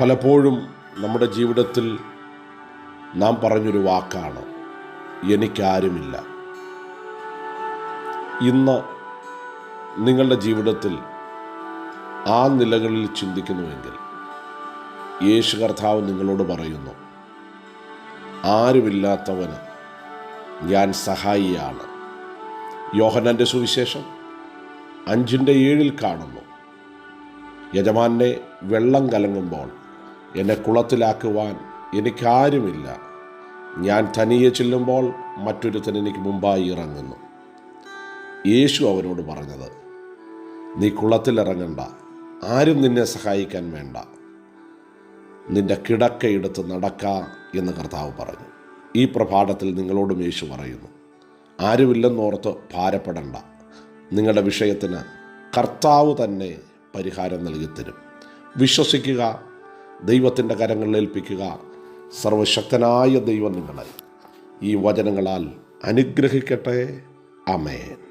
പലപ്പോഴും നമ്മുടെ ജീവിതത്തിൽ നാം പറഞ്ഞൊരു വാക്കാണ് എനിക്കാരുമില്ല. ഇന്ന് നിങ്ങളുടെ ജീവിതത്തിൽ ആ നിലകളിൽ ചിന്തിക്കുന്നുവെങ്കിൽ യേശു കർത്താവ് നിങ്ങളോട് പറയുന്നു ആരുമില്ലാത്തവന് ഞാൻ സഹായിയാണ്. യോഹനന്റെ സുവിശേഷം അഞ്ചിന്റെ ഏഴിൽ കാണുന്നു യജമാനെ വെള്ളം കലങ്ങുമ്പോൾ എന്നെ കുളത്തിലാക്കുവാൻ എനിക്കാരുമില്ല. ഞാൻ തനിയെ ചെല്ലുമ്പോൾ മറ്റൊരുത്തൻ എനിക്ക് മുമ്പായി ഇറങ്ങുന്നു. യേശു അവനോട് പറഞ്ഞത് നീ കുളത്തിലിറങ്ങണ്ട. ആരും നിന്നെ സഹായിക്കാൻ വേണ്ട. നിന്റെ കിടക്കയെടുത്ത് നടക്കാം എന്ന് കർത്താവ് പറഞ്ഞു. ഈ പ്രഭാതത്തിൽ നിങ്ങളോടും യേശു പറയുന്നു ആരുമില്ലെന്നോർത്ത് ഭാരപ്പെടണ്ട. നിങ്ങളുടെ വിഷയത്തിന് കർത്താവ് തന്നെ പരിഹാരം നൽകിത്തരും. വിശ്വസിക്കുക ദൈവത്തിന്റെ കരങ്ങളിൽ ഏൽപ്പിക്കുക. സർവശക്തനായ ദൈവം നിങ്ങളെ ഈ വചനങ്ങളാൽ അനുഗ്രഹിക്കട്ടെ. അമേൻ